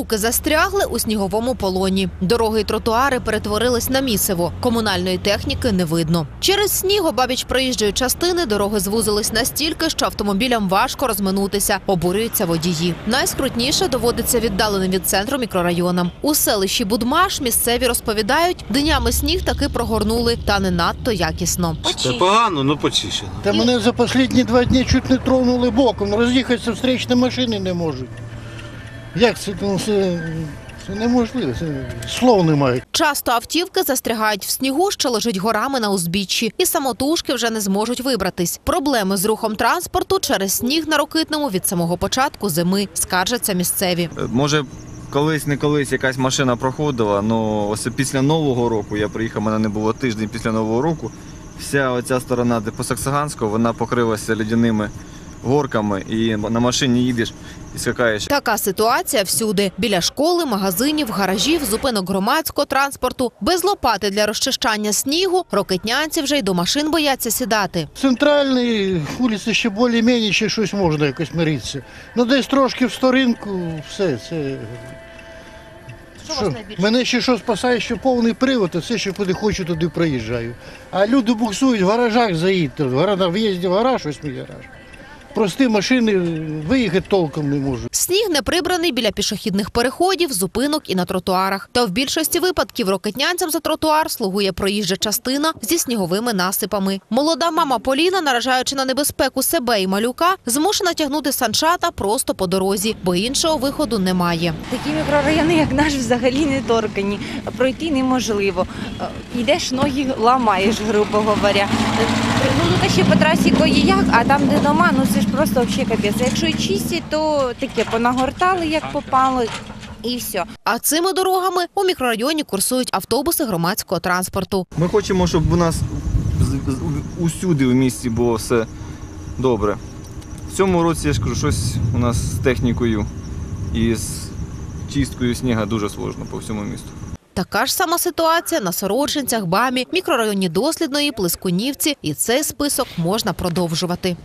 Луки застрягли у сніговому полоні. Дороги й тротуари перетворились на місиво. Комунальної техніки не видно. Через сніг обабіч проїжджої частини дороги звузились настільки, що автомобілям важко розминутися. Обурюються водії. Найскрутніше доводиться віддаленим від центру мікрорайонам. У селищі Будмаш місцеві розповідають, днями сніг таки прогорнули, та не надто якісно. Це погано, ну почищено. Та мене за останні два дні чуть не тронули боком, роз'їхатися встречні машини не можуть. Як це, ну, це, це неможливо, це слов немає. Часто автівки застрягають в снігу, що лежить горами на узбіччі, і самотужки вже не зможуть вибратись. Проблеми з рухом транспорту через сніг на рокитному від самого початку зими скаржаться місцеві. Е, Може, колись не колись якась машина проходила, але ось після Нового року я приїхав, мене не було тиждень після Нового року. Вся оця сторона, де по Саксаганську, вона покрилася ледяними горками, і на машині їдеш і скакаєш. Така ситуація всюди: біля школи, магазинів, гаражів, зупинок громадського транспорту, без лопати для розчищання снігу. Рокетнянці вже й до машин бояться сідати. Центральний вулиці ще більш-менш ще щось можна якось миритися. Ну десь трошки в сторінку, все, це. Що, мене ще що спасає, що повний привод, а все, що куди хочу, туди проїжджаю. А люди буксують в гаражах заїдьте. В в'їзді в гараж, ось мій гараж. Прості машини виїхати толком не можуть. Сніг не прибраний біля пішохідних переходів, зупинок і на тротуарах. Та в більшості випадків рокетнянцям за тротуар слугує проїжджа частина зі сніговими насипами. Молода мама Поліна, наражаючи на небезпеку себе і малюка, змушена тягнути санчата просто по дорозі, бо іншого виходу немає. Такі мікрорайони, як наш, взагалі не торкані. Пройти неможливо. Е, Йдеш, ноги ламаєш, грубо говоря. Е, Ну тут ще по трасі кої як, а там, де дома, ну це ж просто взагалі капець. Якщо і чисті, то таке понагортали, як попало, і все. А цими дорогами у мікрорайоні курсують автобуси громадського транспорту. Ми хочемо, щоб у нас усюди в місті було все добре. В цьому році я ж кажу, щось у нас з технікою і з чисткою сніга дуже сложно по всьому місту. Така ж сама ситуація на Сорочинцях, Бамі, мікрорайоні Дослідної, Плескунівці. І цей список можна продовжувати.